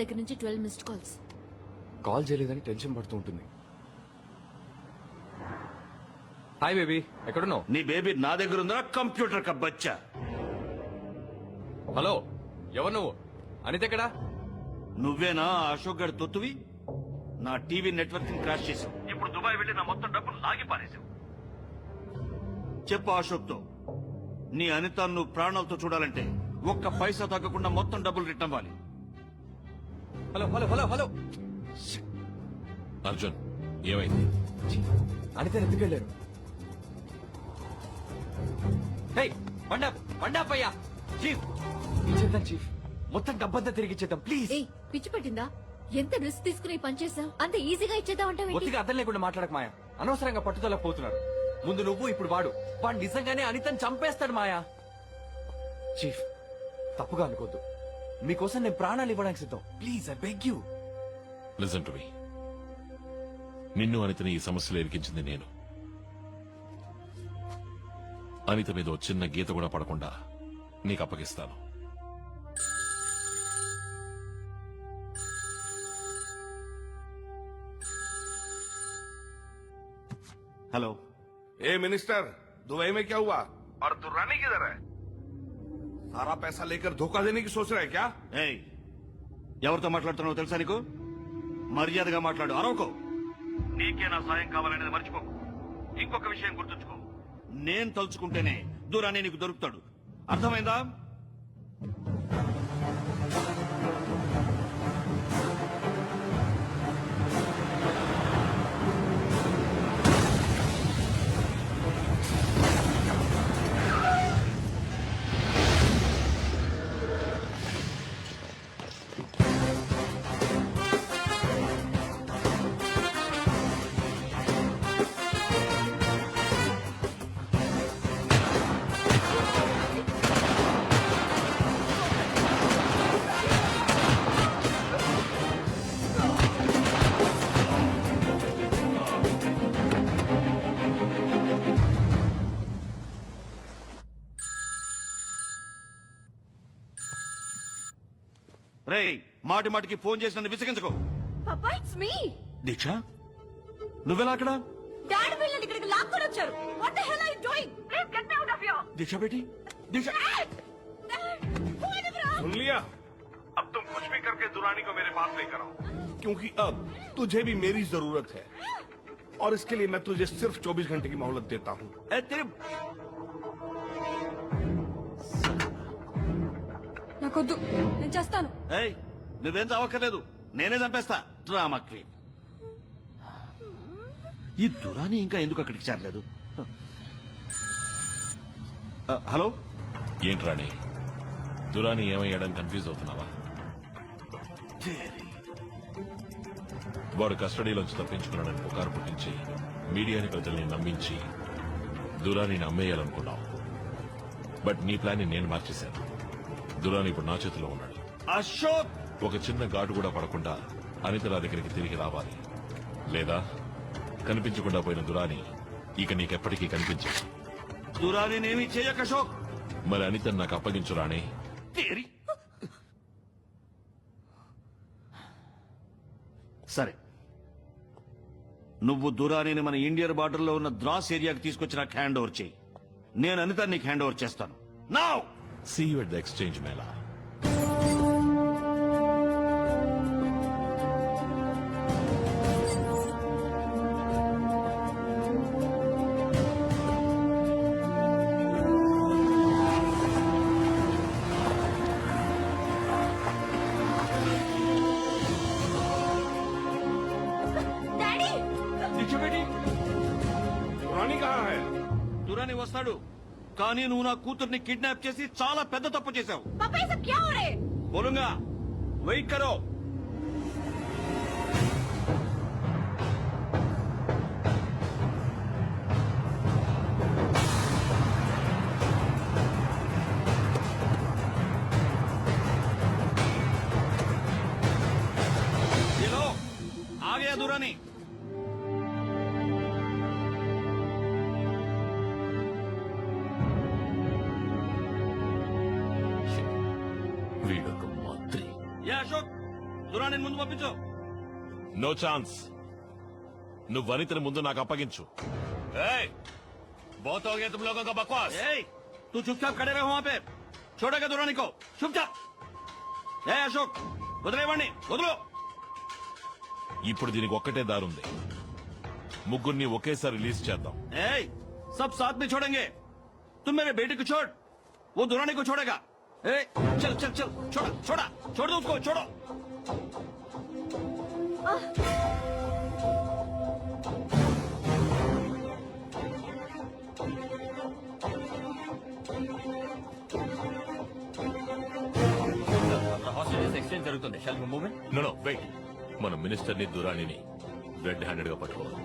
దగ్గర నుంచి twelve missed calls call చేయలేదని టెన్షన్ పడుతూ ఉంటుంది. హాయ్ బేబీ ఎక్కడున్నావు? నీ బేబీ నా దగ్గర ఉందా కంప్యూటర్ కా బచ్చా. హలో ఎవరు నువ్వు? అనిత ఎక్కడా? నువ్వేనా ఆ అశోక్ గడి తొత్తువి? నా టీవీ నెట్వర్క్ క్రాష్ చేసావు ఇప్పుడు దుబాయ్ వెళ్ళి నా మొత్తం డబ్బులు లాగి పారేశావు. చెప్పు అశోక్తో నీ అనిత నువ్వు ప్రాణాలతో చూడాలంటే ఒక్క పైసా తగ్గకుండా మొత్తం డబ్బులు రిటర్న్ అవ్వాలి. Hello hello hello hello. Arjun ఏమైంది? అనిత ఎందుకెళ్ళారు హే పండా పండా పయ్యా చీఫ్ ఇచ్చేద్దాం చీఫ్. మొత్తం డబ్బంతా తిరిగి ఇచ్చేద్దాం ప్లీజ్. ఏ పిచ్చి పట్టిందా? ఎంత రిస్క్ తీసుకుని పని చేసావు అంత ఈజీగా ఇచ్చేద్దాం అంటే ఒత్తిగా అర్థం లేకుండా మాట్లాడక మాయా. అనవసరంగా పట్టుదల పోతున్నాడు ముందు నువ్వు ఇప్పుడు వాడు. వాడు నిజంగానే అనితని చంపేస్తాడు మాయా. చీఫ్ తప్పుగా అనుకోద్దు. మీకోసం నేను ప్రాణాలు ఇవ్వడానికి సిద్ధం please I beg you listen to me నిన్ను అనితని ఈ సమస్యలో ఇరికించింది నేను అనిత మీద ఓ చిన్న గీత కూడా పడకుండా నీకు అప్పగిస్తాను హలో ए मिनिस्टर दुबई में क्या हुआ और दुर्रानी किधर है सारा पैसा लेकर धोखा देने की सोच रहा है क्या ఏయ్ ఎవరితో మాట్లాడుతున్నావో తెలుసా నీకు మర్యాదగా మాట్లాడు అరవకో నీకే నా సాయం కావాలనేది మర్చిపోకు ఇంకొక విషయం గుర్తుంచుకో నేను తలుచుకుంటేనే దూరాన్ని నీకు దొరుకుతాడు అర్థమైందా రేయ్ మాటి మాటికి ఫోన్ చేసి నన్ను విసిగించుకో పాపా ఇట్స్ మీ దీక్ష నువ్వెలా అక్కడ డాడీ పిల్లలు ఇక్కడికి లాక్కొని వచ్చారు what the hell are you doing please get me out of here Deeksha Beti దీక్ష सुन लिया अब तुम कुछ भी करके दुरानी को मेरे पास लेकर आओ क्योंकि अब तुझे भी मेरी जरूरत है और इसके लिए मैं तुझे सिर्फ 24 घंटे की मोहलत देता हूँ ఏ, నాకొద్దు. నేను చేస్తాను. ఏయ్ నువ్వేం చదవక్కర్లేదు నేనే చంపేస్తా. Drama queen. ఈ దురాని ఇంకా ఎందుకు అక్కడికి చేరలేదు? ఆ, హలో? ఏంటి రాణి? దురాని ఏమయ్యాడని కన్ఫ్యూజ్ అవుతున్నావా? వాడు కస్టడీలోంచి తప్పించుకున్నాడని పుకారు పుట్టించి మీడియాని ప్రజల్ని నమ్మించి దురానిని అమ్మేయాలనుకున్నావు. బట్ నీ ప్లాన్ నేను మార్చేశాను. దురాని ఇప్పుడు నా చేతిలో ఉన్నాడు. అశోక్! ఒక చిన్న ఘాటు కూడా పడకుండా అనిత నా దగ్గరికి తిరిగి రావాలి. లేదా? కనిపించకుండా పోయిన దురాని ఇక నీకెప్పటికీ కనిపించదు దురాని నేమి చేయక అశోక్! మరి అనితను నాకు అప్పగించు రాణి. తేరి! సరే. నువ్వు దురానిని మన ఇండియన్ బార్డర్లో ఉన్న ద్రాస్ ఏరియాకి తీసుకొచ్చి నాకు హ్యాండ్ ఓవర్ చేయి. నేను అనిత నీకు హ్యాండ్ ఓవర్ చేస్తాను. నా! See you at the exchange mela. కానీ నువ్వు నా కూతుర్ని కిడ్నాప్ చేసి చాలా పెద్ద తప్పు చేశావు पापा ये सब क्या हो रहा है బోలుగా వెయిట్ కరో ये लो आ गया दुरानी నో ఛాన్స్ నువ్వు వనితని ముందు నాకు అప్పగించు ఏయ్, बहुत हो गया तुम लोगों का बकवास ఏయ్ तू चुपचाप खड़े रहो वहां पे छोड़ेगा दुरानी को चुपचाप ఏ అశోక్ వదిలేవండి వదులు ఇప్పుడు దీనికి ఒక్కటే దారుంది ముగ్గురిని ఒకేసారి రిలీజ్ చేద్దాం ए सब साथ में छोड़ेंगे तुम मेरे बेटे को छोड़ वो दुरानी को छोड़ेगा ए चल चल चल छोड़ा छोड़ा छोड़ दो उसको छोड़ो మినిస్టర్ని మినిస్టర్ని దురాణిని రెడ్ హ్యాండెడ్గా పట్టుకోవాలి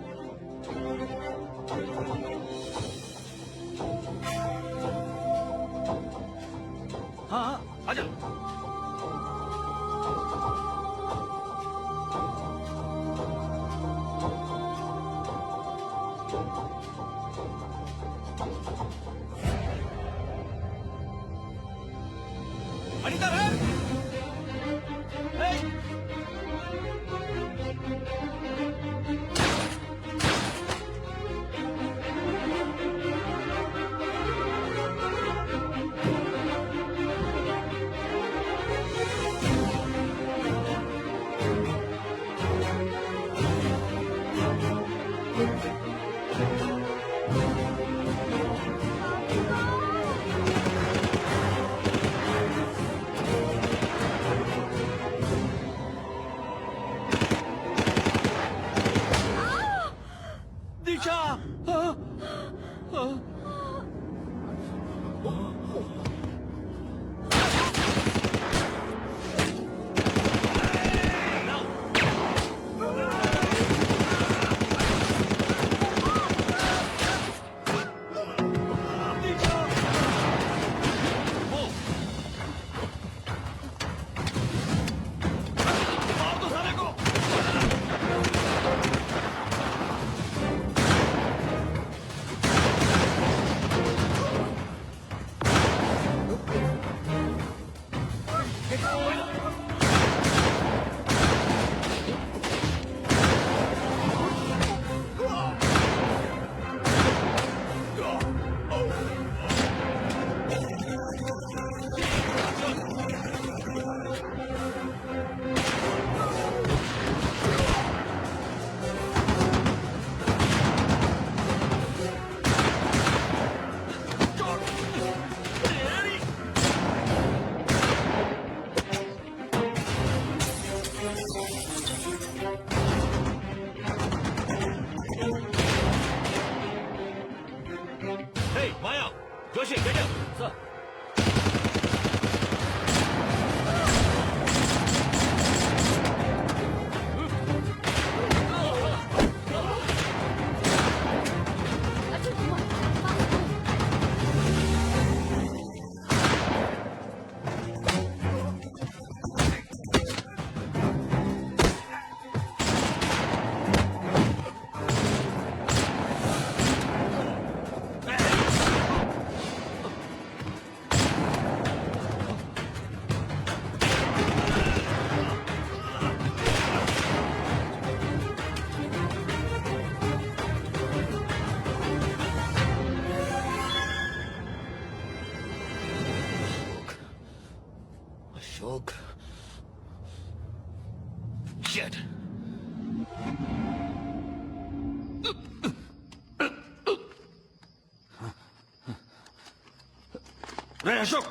అశోక్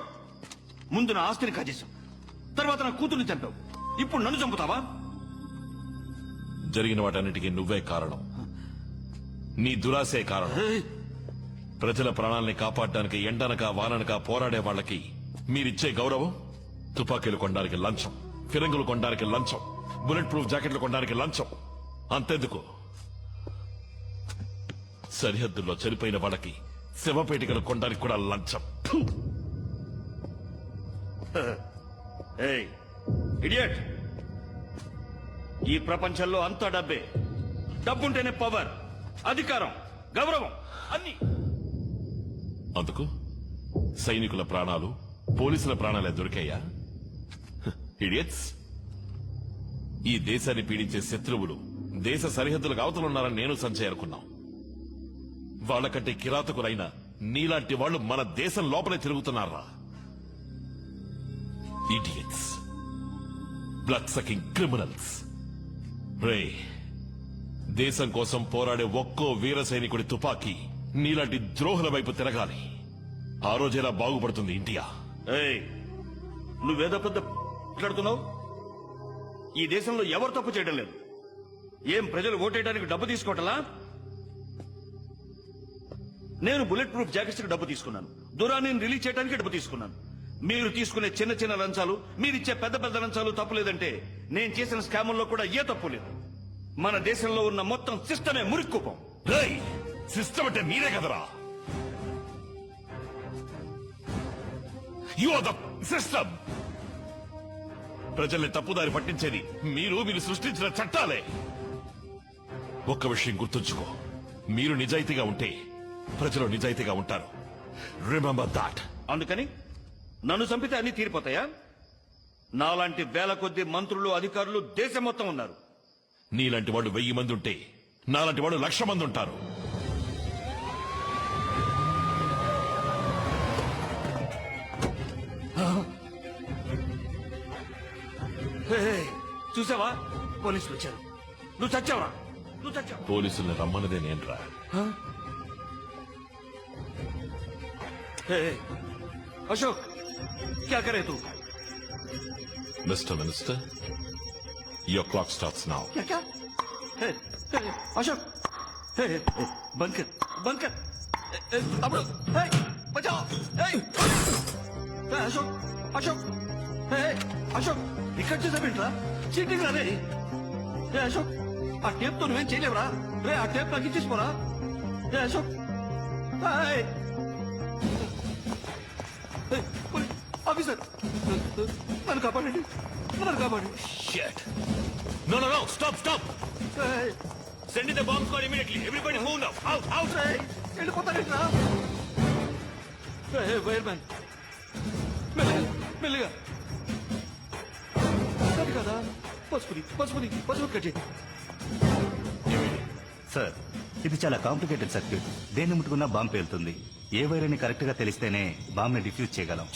ముందు నా ఆస్తిని కాజేశావు తర్వాత నా కూతుర్ని చంపావు. ఇప్పుడు నన్ను చంపుతావా? జరిగిన వాటన్నిటికీ నువ్వే కారణం. నీ దురాశే కారణం. ప్రజల ప్రాణాల్ని కాపాడడానికి ఎండనక వాననక పోరాడే వాళ్ళకి మీరిచ్చే గౌరవం? తుపాకీలు కొనడానికి లంచం ఫిరంగులు కొనడానికి లంచం బుల్లెట్ ప్రూఫ్ జాకెట్లు కొనడానికి లంచం. అంతెందుకు? సరిహద్దుల్లో చనిపోయిన వాళ్ళకి శవపేటికలు కొనడానికి కూడా లంచం! ఏయ్ ఇడియట్ ఈ ప్రపంచంలో అంతా డబ్బే. డబ్బుంటేనే పవర్ అధికారం గౌరవం అన్ని. అందుకు? సైనికుల ప్రాణాలు పోలీసుల ప్రాణాలే దొరికాయా? ఇడియట్స్ ఈ దేశాన్ని పీడించే శత్రువులు దేశ సరిహద్దులకు అవతలున్నారని నేను సంచయ్ అనుకున్నాం. వాళ్ళకంటే కిరాతకులైన నీలాంటి వాళ్ళు మన దేశం లోపలే తిరుగుతున్నారా? ఇడియట్స్ బ్లడ్ సకింగ్ క్రిమినల్స్ రే దేశం కోసం పోరాడే ఒక్కో వీర సైనికుడి తుపాకీ నీలాంటి ద్రోహుల వైపు తిరగాలి. ఆ రోజేలా బాగుపడుతుంది ఇండియా? ఏయ్ నువ్వేదో పెద్ద మాట్లాడుతున్నావు? ఈ దేశంలో ఎవరు తప్పు చేయడం లేదు? ఏం ప్రజలు ఓటేయడానికి డబ్బు తీసుకోవటలా? నేను బుల్లెట్ ప్రూఫ్ జాకెట్స్కి డబ్బు తీసుకున్నాను. దూరాన్ని రిలీజ్ చేయడానికి డబ్బు తీసుకున్నాను. మీరు తీసుకునే చిన్న చిన్న లంచాలు మీరిచ్చే పెద్ద పెద్ద లంచాలు తప్పు లేదంటే నేను చేసిన స్కాముల్లో కూడా ఏ తప్పు లేదు. మన దేశంలో ఉన్న మొత్తం సిస్టమే మురిక్కుపం. రేయ్ సిస్టమ్ అంటే మీరే కదరా? యు ఆర్ ద సిస్టమ్ ప్రజల్ని తప్పుదారి పట్టించేది మీరు మీరు సృష్టించిన చట్టాలే. ఒక్క విషయం గుర్తుంచుకో. మీరు నిజాయితీగా ఉంటే ప్రజలు నిజాయితీగా ఉంటారు. రిమెంబర్ దాట్ అందుకని నన్ను చంపితే అన్ని తీరిపోతాయా? నాలాంటి వేల కొద్ది మంత్రులు అధికారులు దేశం మొత్తం ఉన్నారు. నీలాంటి వాడు వెయ్యి మంది ఉంటే నాలాంటి వాడు లక్ష మంది ఉంటారు. చూసావా? పోలీసులు వచ్చారు. నువ్వు చచ్చావా నువ్వు చచ్చావు. పోలీసుల్ని రమ్మన్నదే నేనురా. హే, హే, అశోక్ క్యా కరే తూ mister minister your clock starts now क्या क्या हे, हे, अशोक हे, हे, हे, बंद कर बंद कर ए, ए, अब हे, बचाओ हे, हे, अशोक अशोक हे, हे, अशोक ఇక్కడ చూసావేంట్రా చీటింగ్ రా రే రే అశోక్ ఆ టేప్ తో నువ్వేం చేయలేవురా రే ఆ టేప్ నాకు ఇచ్చేసిపోరా రే Ashok hi hey, police officer నన్ను కాపాడండి నన్ను కాపాడండి! Stop, stop! Hi Send in the bomb squad immediately. Everybody move now. Out, out! రేయ్, వెళ్ళిపోతారేంట్రా రేయ్, వైర్ మ్యాన్ మెల్లగా మెల్లగా అది కదా పసుపుని పసుపుని పసుపు కట్ సార్ ఇది చాలా కాంప్లికేటెడ్ సర్క్యూట్ దేన్ని ముట్టుకున్నా బాంబు పేలుతుంది ఏ వైర్ అని కరెక్ట్గా తెలిస్తేనే బాంబ్ని డిఫ్యూజ్ చేయగలం.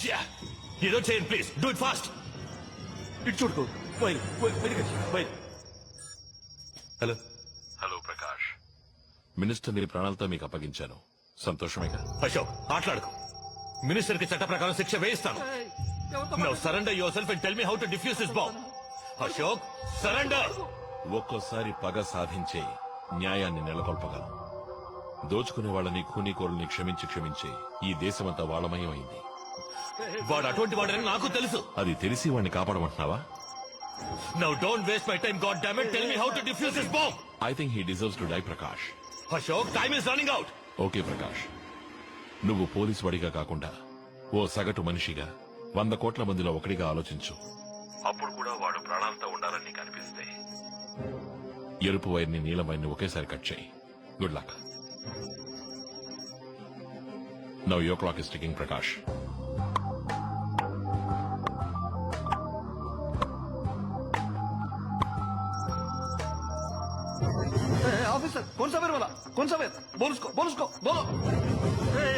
ఏదో చేయండి ప్లీజ్. డూ ఇట్ ఫాస్ట్ ఇటు చూడుకో. హలో హలో ప్రకాష్ మినిస్టర్ని ప్రాణాలతో మీకు అప్పగించాను. సంతోషమేగా అశోక్ మాట్లాడుకో. మినిస్టర్కి చట్ట ప్రకారం శిక్ష వేయిస్తాను. No surrender yourself and tell me how to defuse this bomb Ashok surrender ఒక్కోసారి పగ సాధించే న్యాయాన్ని నెలకొల్పగలం దోచుకునే వాళ్ళని కూనీకోరుల్ని క్షమించి క్షమించి ఈ దేశమంతా వాళ్ళమయమైంది వాడు అటువంటి వాడని నాకు తెలుసు. అది తెలిసి వాడిని కాపాడమంటున్నావా? Now don't waste my time god damn it tell me how to defuse this bomb I think he deserves to die Prakash Ashok time is running out okay Prakash నువ్వు పోలీస్ వాడిగా కాకుండా ఓ సగటు మనిషిగా వంద కోట్ల మందిలో ఒకటిగా ఆలోచించు. అప్పుడు కూడా వాడు ప్రాణాలతో ఉండాలని నీకు అనిపిస్తే. ఎరుపు వైర్ని నీలం వైర్ని ఒకేసారి కట్ చేయి. Good luck now your clock is ticking Prakash కొంచెం వేరు వల్ల కొంచెం వేరు బోలుసుకో బోలుసుకో బోలో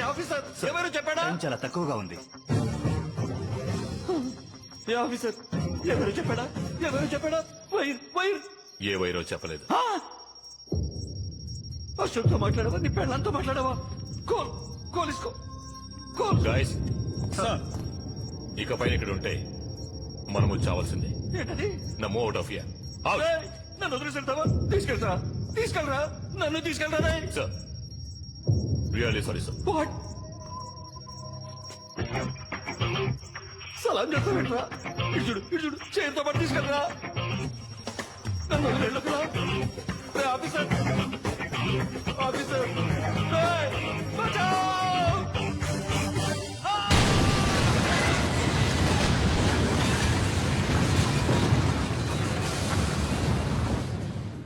ఆఫీసర్ ఎవరు చెప్పాడా? చాలా తక్కువగా ఉంది. ఏ ఆఫీసర్ ఎవరు చెప్పాడా? ఎవరు చెప్పాడా? Wire wire. ఏ వైరో చెప్పలేదు. అశోక్తో మాట్లాడవా? నీ పెళ్ళంతో మాట్లాడవా? కోల్ కోలిసుకో కోల్. Guys sir. ఇక పైన ఇక్కడ ఉంటే మనం వచ్చావాల్సిందే ఏంటది? నమ్మో అవుట్ ఆఫ్ ఇయర్ నన్ను వదిలేసి వెళ్తావా? తీసుకెళ్తా తీసుకెళ్ళరా? నన్ను తీసుకెళ్ళరా sir really sorry sir what సలాం చేస్తా పెట్టరా ఇడు ఇడు చేతితో పాటు తీసుకెళ్ళరా నన్ను వదిలేళ్ళకురా ఆఫీసర్. ఆఫీసర్. బచావ్